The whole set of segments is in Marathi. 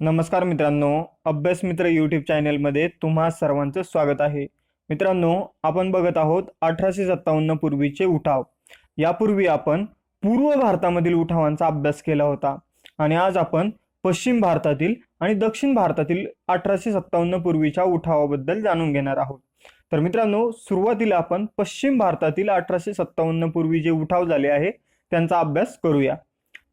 नमस्कार मित्रांनो अभ्यास मित्र यूट्यूब चॅनेलमध्ये तुम्हा सर्वांचं स्वागत आहे. मित्रांनो आपण बघत आहोत अठराशे सत्तावन्न पूर्वीचे उठाव. यापूर्वी आपण पूर्व भारतामधील उठावांचा अभ्यास केला होता. आणि आज आपण पश्चिम भारतातील आणि दक्षिण भारतातील अठराशे सत्तावन्न पूर्वीच्या उठावाबद्दल जाणून घेणार आहोत. तर मित्रांनो सुरुवातीला आपण पश्चिम भारतातील अठराशे सत्तावन्न पूर्वी जे उठाव झाले आहे त्यांचा अभ्यास करूया.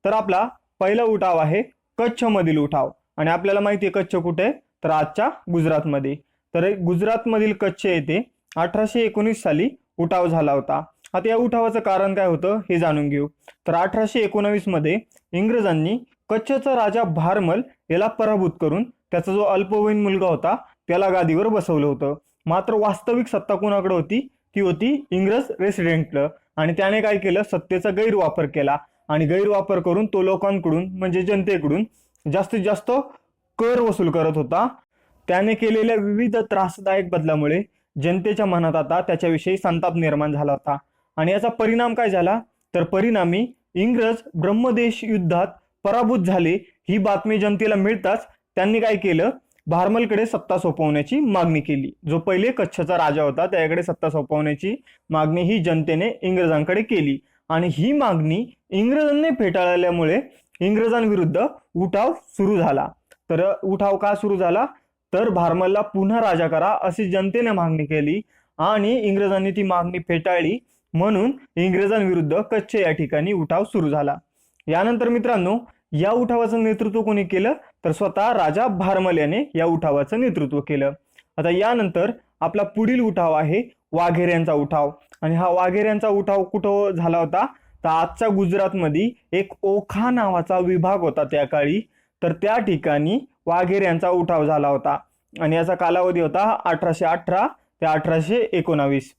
तर आपला पहिला उठाव आहे कच्छमधील उठाव. आणि आपल्याला माहिती आहे कच्छ कुठे आहे? तर आजच्या गुजरातमध्ये. तर गुजरातमधील कच्छ येथे अठराशे एकोणीस साली उठाव झाला होता. आता या उठावाचं कारण काय होतं? हे जाणून घेऊ. तर अठराशे एकोणावीसमध्ये इंग्रजांनी कच्छचा राजा भारमल याला पराभूत करून त्याचा जो अल्पवयीन मुलगा होता त्याला गादीवर बसवलं होतं. मात्र वास्तविक सत्ता कोणाकडे होती? ती होती इंग्रज रेसिडेंटला. आणि त्याने काय केलं? सत्तेचा गैरवापर केला. आणि गैरवापर करून तो लोकांकडून म्हणजे जनतेकडून जास्तीत जास्त कर वसूल करत होता. त्याने केलेल्या विविध त्रासदायक बदलामुळे जनतेच्या मनात आता त्याच्याविषयी संताप निर्माण झाला होता. आणि याचा परिणाम काय झाला? तर परिणामी इंग्रज ब्रह्मदेश युद्धात पराभूत झाले ही बातमी जनतेला मिळताच त्यांनी काय केलं? भारमलकडे सत्ता सोपवण्याची मागणी केली. जो पहिले कच्छचा राजा होता त्याकडे सत्ता सोपवण्याची मागणी ही जनतेने इंग्रजांकडे केली. आणि ही मागणी इंग्रजांनी फेटाळल्यामुळे इंग्रजांविरुद्ध उठाव सुरू झाला. तर उठाव का सुरू झाला? तर भारमलला पुन्हा राजा करा अशी जनतेने मागणी केली आणि इंग्रजांनी ती मागणी फेटाळली म्हणून इंग्रजांविरुद्ध कच्छ या ठिकाणी उठाव सुरू झाला. यानंतर मित्रांनो या उठावाचं नेतृत्व कोणी केलं? तर स्वतः राजा भारमल याने या उठावाचं नेतृत्व केलं. आता यानंतर आपला पुढील उठाव आहे वाघेऱ्यांचा उठाव. आणि हा वाघेऱ्यांचा उठाव कुठं झाला होता? तर आजच्या गुजरातमध्ये एक ओखा नावाचा विभाग होता त्या काळी. तर त्या ठिकाणी वाघेऱ्यांचा उठाव झाला होता. आणि याचा कालावधी होता अठराशे अठरा ते अठराशे एकोणावीस.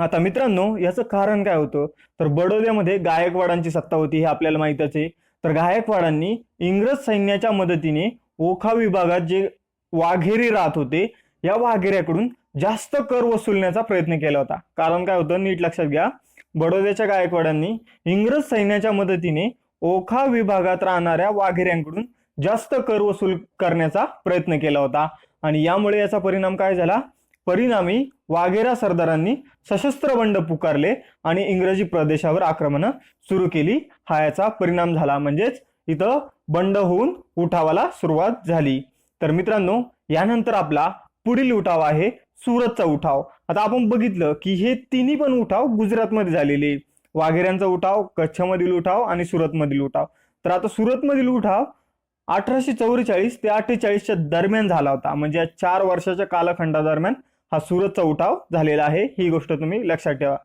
आता मित्रांनो याचं कारण काय होतं? तर बडोद्यामध्ये गायकवाडांची सत्ता होती हे आपल्याला माहितच आहे. तर गायकवाडांनी इंग्रज सैन्याच्या मदतीने ओखा विभागात जे वाघेरी राहत होते या वाघेऱ्याकडून जास्त कर वसुलण्याचा प्रयत्न केला होता. कारण काय होतं? नीट लक्षात घ्या. बडोद्याच्या गायकवाडांनी इंग्रज सैन्याच्या मदतीने ओखा विभागात राहणाऱ्या वाघेऱ्यांकडून जास्त कर वसूल करण्याचा प्रयत्न केला होता. आणि यामुळे याचा परिणाम काय झाला? परिणामी वाघेरा सरदारांनी सशस्त्र बंड पुकारले आणि इंग्रजी प्रदेशावर आक्रमण सुरू केली. हा याचा परिणाम झाला. म्हणजेच इथं बंड होऊन उठावाला सुरुवात झाली. तर मित्रांनो यानंतर आपला पुढील उठाव आहे सुरतचा उठाव. आता आपण बघितलं की हे तिन्ही पण उठाव गुजरातमध्ये झालेले वाघेऱ्यांचा उठाव कच्छमधील उठाव आणि सुरतमधील उठाव. तर आता सुरतमधील उठाव अठराशे चौवेचाळीस ते अठ्ठेचाळीसच्या दरम्यान झाला होता. म्हणजे या चार वर्षाच्या कालखंडादरम्यान हा सुरतचा उठाव झालेला आहे. ही गोष्ट तुम्ही लक्षात ठेवा.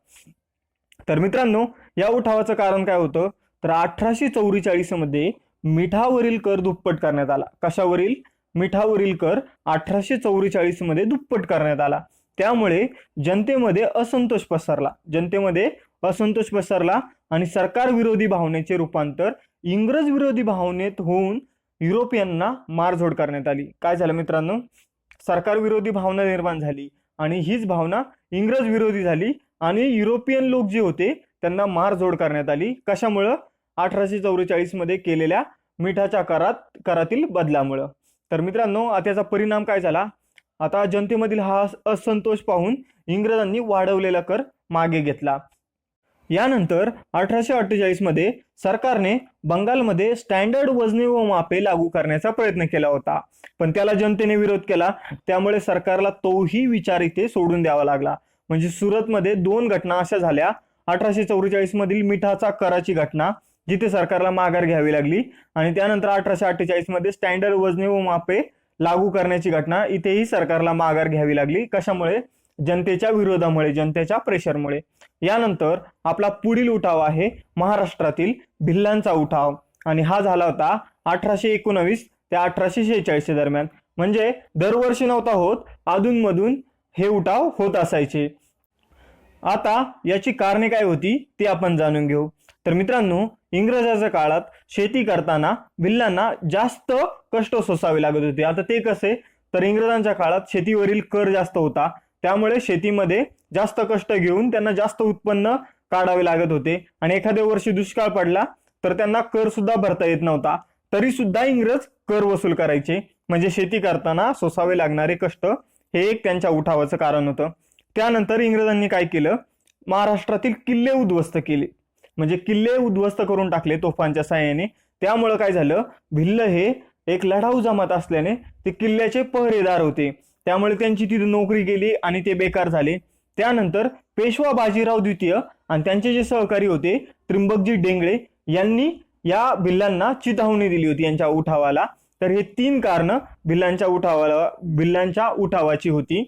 तर मित्रांनो या उठावाचं कारण काय होतं? तर अठराशे चौवेचाळीसमध्ये मिठावरील कर दुप्पट करण्यात आला. कशावरील? मिठावरील कर अठराशे चौवेचाळीसमध्ये दुप्पट करण्यात आला. त्यामुळे जनतेमध्ये असंतोष पसरला. जनतेमध्ये असंतोष पसरला आणि सरकार विरोधी भावनेचे रूपांतर इंग्रज विरोधी भावनेत होऊन युरोपियनना मारझोड करण्यात आली. काय झालं मित्रांनो? सरकार विरोधी भावना निर्माण झाली आणि हीच भावना इंग्रज विरोधी झाली आणि युरोपियन लोक जे होते त्यांना मारझोड करण्यात आली. कशामुळं? अठराशे चौवेचाळीसमध्ये केलेल्या मिठाच्या करात करातील बदलामुळं. तर मित्रांनो त्याचा परिणाम काय झाला? आता जनतेमधील हा असंतोष पाहून इंग्रजांनी वाढवलेला कर मागे घेतला. यानंतर अठराशे अठ्ठेचाळीसमध्ये सरकारने बंगालमध्ये स्टँडर्ड वजने व मापे लागू करण्याचा प्रयत्न केला होता. पण त्याला जनतेने विरोध केला. त्यामुळे सरकारला तोही विचार इथे सोडून द्यावा लागला. म्हणजे सुरतमध्ये दोन घटना अशा झाल्या. अठराशे चौवेचाळीसमधील मिठाचा कराची घटना जिथे सरकारला माघार घ्यावी लागली आणि त्यानंतर अठराशे अठ्ठेचाळीसमध्ये स्टँडर्ड वजने व मापे लागू करण्याची घटना इथेही सरकारला माघार घ्यावी लागली. कशामुळे? जनतेच्या विरोधामुळे जनतेच्या प्रेशरमुळे. यानंतर आपला पुढील उठाव आहे महाराष्ट्रातील भिल्लांचा उठाव. आणि हा झाला होता अठराशे एकोणावीस ते अठराशे शेहेचाळीसच्या दरम्यान. म्हणजे दरवर्षी नव्हता होत अधूनमधून हे उठाव होत असायचे. आता याची कारणे काय होती ती आपण जाणून घेऊ. तर मित्रांनो इंग्रजाच्या काळात शेती करताना भिल्लांना जास्त कष्ट सोसावे लागत होते. आता ते कसे? तर इंग्रजांच्या काळात शेतीवरील कर जास्त होता. त्यामुळे शेतीमध्ये जास्त कष्ट घेऊन त्यांना जास्त उत्पन्न काढावे लागत होते. आणि एखाद्या वर्षी दुष्काळ पडला तर त्यांना कर सुद्धा भरता येत नव्हता. तरी सुद्धा इंग्रज कर वसूल करायचे. म्हणजे शेती करताना सोसावे लागणारे कष्ट हे एक त्यांच्या उठावाचं कारण होतं. त्यानंतर इंग्रजांनी काय केलं? महाराष्ट्रातील किल्ले उद्ध्वस्त केले. म्हणजे किल्ले उद्ध्वस्त करून टाकले तोफांच्या साह्याने. त्यामुळं काय झालं? भिल्ल हे एक लढाऊ जमात असल्याने ते किल्ल्याचे पहरेदार होते. त्यामुळे त्यांची तिथे नोकरी गेली आणि ते बेकार झाले. त्यानंतर पेशवा बाजीराव द्वितीय आणि त्यांचे जे सहकारी होते त्रिंबकजी डेंगळे यांनी या भिल्लांना चिथावणी दिली होती यांच्या उठावाला. तर हे तीन कारण भिल्लांच्या उठावाला भिल्लांच्या उठावाची होती.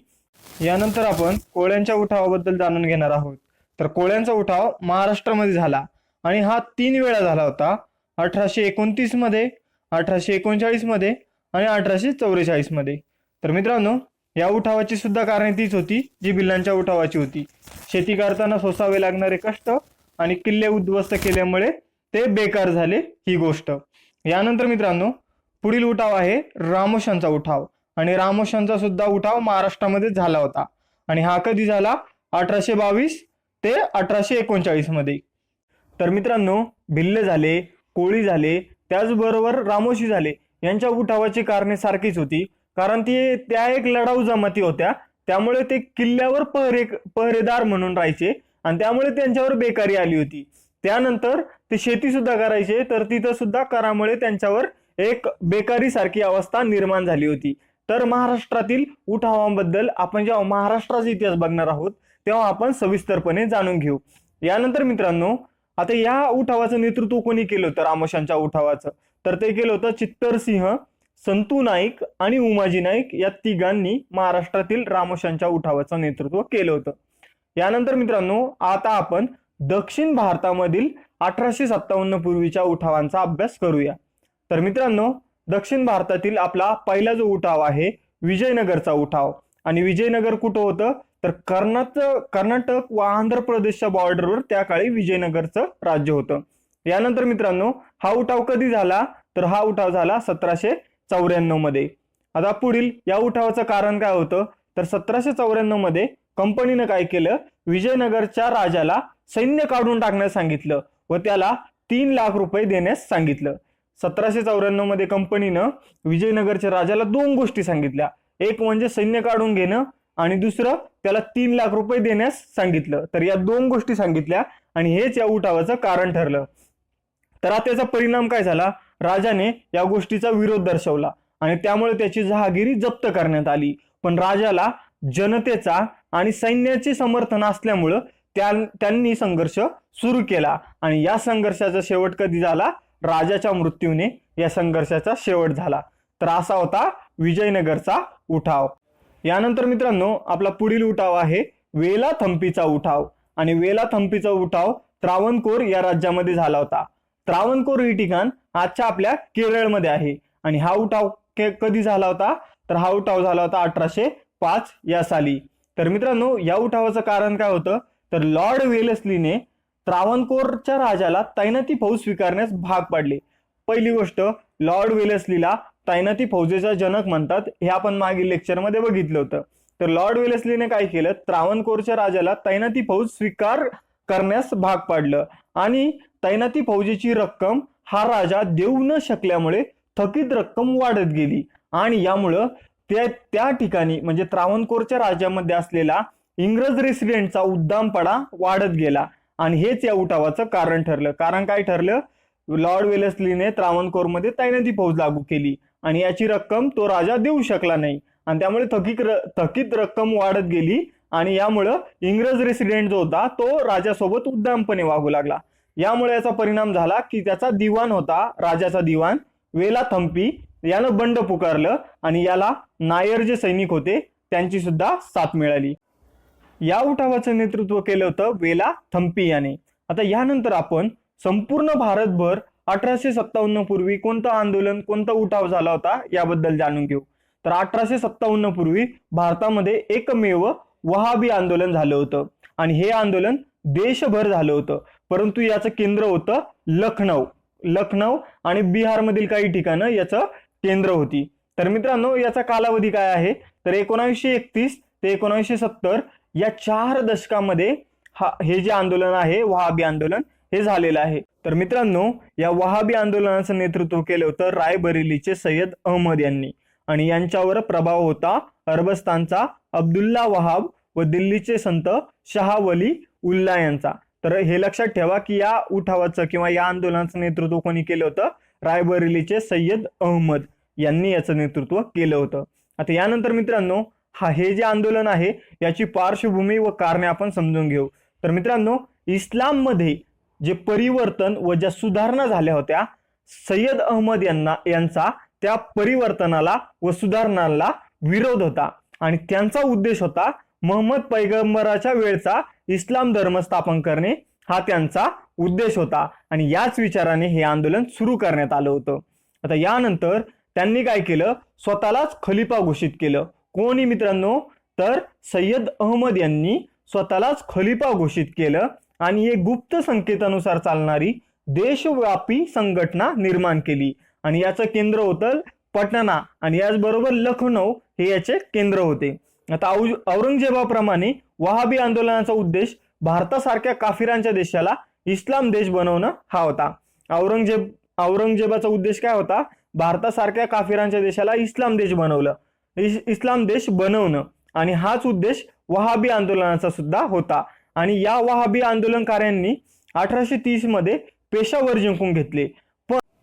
यानंतर आपण कोळ्यांच्या उठावाबद्दल जाणून घेणार आहोत. तर कोळ्यांचा उठाव महाराष्ट्रामध्ये झाला. आणि हा तीन वेळा झाला होता. अठराशे एकोणतीसमध्ये अठराशे एकोणचाळीसमध्ये आणि अठराशे चौवेचाळीसमध्ये तर मित्रांनो या उठावाची सुद्धा कारणे तीच होती जी भिल्लांच्या उठावाची होती. शेती करताना सोसावे लागणारे कष्ट आणि किल्ले उद्ध्वस्त केल्यामुळे ते बेकार झाले ही गोष्ट. यानंतर मित्रांनो पुढील उठाव आहे रामोशांचा उठाव. आणि रामोशांचा सुद्धा उठाव महाराष्ट्रामध्ये झाला होता. आणि हा कधी झाला? अठराशे बावीस ते अठराशे एकोणचाळीसमध्ये. तर मित्रांनो भिल्ल झाले कोळी झाले त्याचबरोबर रामोशी झाले यांच्या उठावाची कारणे सारखीच होती. कारण ती त्या एक लढाऊ जमाती होत्या. त्यामुळे ते किल्ल्यावर पहरे पहरेदार म्हणून राहायचे आणि त्यामुळे त्यांच्यावर बेकारी आली होती. त्यानंतर ते शेती सुद्धा करायचे तर तिथं सुद्धा करामुळे त्यांच्यावर एक बेकारी सारखी अवस्था निर्माण झाली होती. तर महाराष्ट्रातील उठावांबद्दल आपण जेव्हा महाराष्ट्राचा इतिहास बघणार आहोत तेव्हा आपण सविस्तरपणे जाणून घेऊ. यानंतर मित्रांनो आता या उठावाचं नेतृत्व कोणी केलं होतं? रामोशांच्या उठावाचं. तर ते केलं होतं चित्तरसिंह संतू नाईक आणि उमाजी नाईक या तिघांनी महाराष्ट्रातील रामोशांच्या उठावाचं नेतृत्व केलं होतं. यानंतर मित्रांनो आता आपण दक्षिण भारतामधील अठराशे सत्तावन्न पूर्वीच्या उठावांचा अभ्यास करूया. तर मित्रांनो दक्षिण भारतातील आपला पहिला जो उठाव आहे विजयनगरचा उठाव. आणि विजयनगर कुठं होतं? तर कर्नाटक कर्नाटक व आंध्र प्रदेशच्या बॉर्डरवर त्या काळी विजयनगरचं राज्य होतं. यानंतर मित्रांनो हा उठाव कधी झाला? तर हा उठाव झाला सतराशे चौऱ्याण्णवमध्ये. आता पुढील या उठावाचं कारण काय होतं? तर सतराशे चौऱ्याण्णवमध्ये कंपनीनं काय केलं? विजयनगरच्या राजाला सैन्य काढून टाकण्यास सांगितलं व त्याला तीन लाख रुपये देण्यास सांगितलं. सतराशे चौऱ्याण्णवमध्ये कंपनीनं विजयनगरच्या राजाला दोन गोष्टी सांगितल्या. एक म्हणजे सैन्य काढून घेणं आणि दुसरं त्याला तीन लाख रुपये देण्यास सांगितलं. तर या दोन गोष्टी सांगितल्या आणि हेच या उठावाचं कारण ठरलं. तर आता त्याचा परिणाम काय झाला? राजाने या गोष्टीचा विरोध दर्शवला आणि त्यामुळे त्याची जहागिरी जप्त करण्यात आली. पण राजाला जनतेचा आणि सैन्याचे समर्थन असल्यामुळं त्या त्यांनी संघर्ष सुरू केला आणि या संघर्षाचा शेवट कधी झाला? राजाच्या मृत्यूने या संघर्षाचा शेवट झाला. तर असा होता विजयनगरचा उठाव. यानंतर मित्रांनो आपला पुढील उठाव आहे वेला थंपीचा उठाव. आणि वेला थंपीचा उठाव त्रावणकोर या राज्यामध्ये झाला होता. त्रावणकोर ही ठिकाण आजच्या आपल्या केरळमध्ये आहे. आणि हा उठाव कधी झाला होता? तर हा उठाव झाला होता अठराशे पाच या साली. तर मित्रांनो या उठावाचं कारण काय होतं? तर लॉर्ड वेलेस्लीने त्रावणकोरच्या राजाला तैनाती फौज स्वीकारण्यास भाग पाडले. पहिली गोष्ट लॉर्ड वेलेस्लीला तैनाती फौजेचा जनक म्हणतात हे आपण मागील लेक्चरमध्ये बघितलं होतं. तर लॉर्ड वेलेस्लीने काय केलं? त्रावणकोरच्या राजाला तैनाती फौज स्वीकार करण्यास भाग पाडलं. आणि तैनाती फौजेची रक्कम हा राजा देऊ न शकल्यामुळे थकीत रक्कम वाढत गेली. आणि यामुळं त्या त्या ठिकाणी म्हणजे त्रावणकोरच्या राज्यामध्ये असलेला इंग्रज रेसिडेंटचा उद्दामपणा वाढत गेला. आणि हेच या उठावाचं कारण ठरलं. कारण काय ठरलं? लॉर्ड वेलेस्लीने त्रावणकोरमध्ये तैनाती फौज लागू केली. आणि याची रक्कम तो राजा देऊ शकला नाही. आणि त्यामुळे थकीत र- थकीत रक्कम वाढत गेली आणि यामुळं इंग्रज रेसिडेंट जो होता तो राजासोबत उद्दामपणे वागू लागला. यामुळे याचा परिणाम झाला की त्याचा दिवाण होता राजाचा दिवाण वेला थंपी यानं बंड पुकारलं आणि याला नायर जे सैनिक होते त्यांची सुद्धा साथ मिळाली. या उठावाचं नेतृत्व केलं होतं वेला थंपी याने. आता यानंतर आपण संपूर्ण भारतभर अठराशे सत्तावन्न पूर्वी कोणतं आंदोलन कोणता उठाव झाला होता याबद्दल जाणून घेऊ. तर अठराशे सत्तावन्न पूर्वी भारतामध्ये एकमेव वहाबी आंदोलन झालं होतं. आणि हे आंदोलन देशभर झालं होतं. परंतु याचं केंद्र होतं लखनौ. लखनौ आणि बिहारमधील काही ठिकाणं याचं केंद्र होती. तर मित्रांनो याचा कालावधी काय आहे? तर एकोणावीसशे एकतीस ते एकोणावीसशे सत्तर या चार दशकामध्ये हा हे जे आंदोलन आहे वहाबी आंदोलन हे झालेलं आहे. तर मित्रांनो या वहाबी आंदोलनाचं नेतृत्व केलं होतं रायबरेलीचे सय्यद अहमद यांनी. आणि यांच्यावर प्रभाव होता अरबस्तानचा अब्दुल्ला वहाब व दिल्लीचे संत शहावली उल्ला यांचा. तर हे लक्षात ठेवा की या उठावाचं किंवा या आंदोलनाचं नेतृत्व कोणी केलं होतं? रायबरेलीचे सय्यद अहमद यांनी याचं नेतृत्व केलं होतं. आता यानंतर मित्रांनो हा हे जे आंदोलन आहे याची पार्श्वभूमी व कारणे आपण समजून घेऊ. तर मित्रांनो इस्लाममध्ये जे परिवर्तन व ज्या सुधारणा झाल्या होत्या सय्यद अहमद यांना यांचा त्या परिवर्तनाला व सुधारणाला विरोध होता. आणि त्यांचा उद्देश होता मोहम्मद पैगंबराच्या वेळचा इस्लाम धर्म स्थापन करणे हा त्यांचा उद्देश होता. आणि याच विचाराने हे आंदोलन सुरू करण्यात आलं होतं. आता यानंतर त्यांनी काय केलं? स्वतःलाच खलिफा घोषित केलं. कोणी मित्रांनो? तर सय्यद अहमद यांनी स्वतःलाच खलिफा घोषित केलं. आणि एक गुप्त संकेतानुसार चालणारी देशव्यापी संघटना निर्माण केली. आणि याचं केंद्र होतं पटना आणि याचबरोबर लखनौ हे याचे केंद्र होते. आता औरंगजेबाप्रमाणे वहाबी आंदोलनाचा उद्देश भारतासारख्या काफिरांच्या देशाला इस्लाम देश बनवणं हा होता. औरंगजेब औरंगजेबाचा उद्देश काय होता? भारतासारख्या काफिरांच्या देशाला इस्लाम देश बनवलं. इस- इस्लाम देश बनवणं. आणि हाच उद्देश वहाबी आंदोलनाचा सुद्धा होता. आणि या वहाबी आंदोलनकाऱ्यांनी अठराशे तीसमध्ये पेशावर जिंकून घेतले.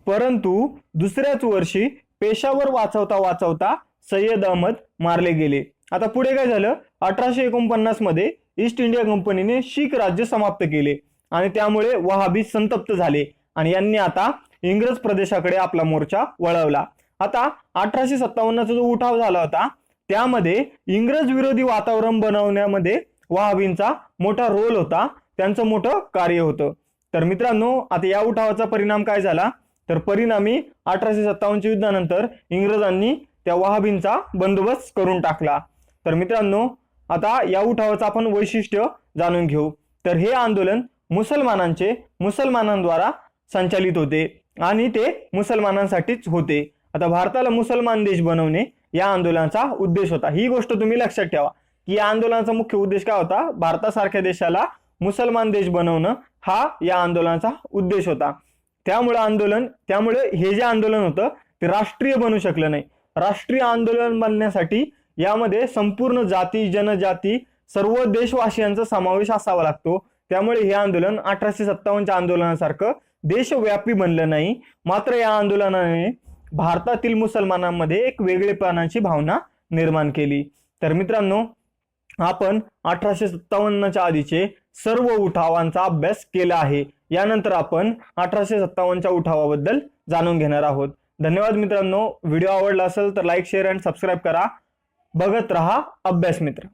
परंतु दुसऱ्याच वर्षी पेशावर वाचवता वाचवता सय्यद अहमद मारले गेले. आता पुढे काय झालं? अठराशे एकोणपन्नासमध्ये ईस्ट इंडिया कंपनीने शीख राज्य समाप्त केले आणि त्यामुळे वहाबी संतप्त झाले आणि यांनी आता इंग्रज प्रदेशाकडे आपला मोर्चा वळवला. आता अठराशे सत्तावन्नचा जो उठाव झाला होता त्यामध्ये इंग्रज विरोधी वातावरण बनवण्यामध्ये वहाबींचा मोठा रोल होता. त्यांचं मोठं कार्य होतं. तर मित्रांनो आता या उठावाचा परिणाम काय झाला? तर परिणामी अठराशे सत्तावन्नच्या युद्धानंतर इंग्रजांनी त्या वहाबींचा बंदोबस्त करून टाकला. तर मित्रांनो आता या उठावाचं आपण वैशिष्ट्य जाणून घेऊ. तर हे आंदोलन मुसलमानांचे मुसलमानांद्वारा संचालित होते आणि ते मुसलमानांसाठीच होते. आता भारताला मुसलमान देश बनवणे या आंदोलनाचा उद्देश होता. ही गोष्ट तुम्ही लक्षात ठेवा. की या आंदोलनाचा मुख्य उद्देश काय होता? भारतासारख्या देशाला मुसलमान देश बनवणं हा या आंदोलनाचा उद्देश होता. त्यामुळे आंदोलन त्यामुळे हे जे आंदोलन होतं ते राष्ट्रीय बनू शकलं नाही. राष्ट्रीय आंदोलन बनण्यासाठी यामध्ये संपूर्ण जाती जनजाती सर्व देशवासियांचा समावेश असावा लागतो. त्यामुळे हे आंदोलन अठराशे सत्तावन्नच्या आंदोलनासारखं देशव्यापी बनलं नाही. मात्र या आंदोलनाने भारतातील मुसलमानांमध्ये एक वेगळेपणाची भावना निर्माण केली. तर मित्रांनो आपण अठराशे सत्तावन्नच्या आधीचे सर्व उठावांचा अभ्यास केला आहे. यानंतर आपण अठराशे सत्तावन्नच्या उठावाबद्दल जाणून घेणार आहोत. धन्यवाद मित्रांनो. व्हिडिओ आवडला असेल तर लाईक शेअर अँड सबस्क्राईब करा. बघत रहा अभ्यास मित्र.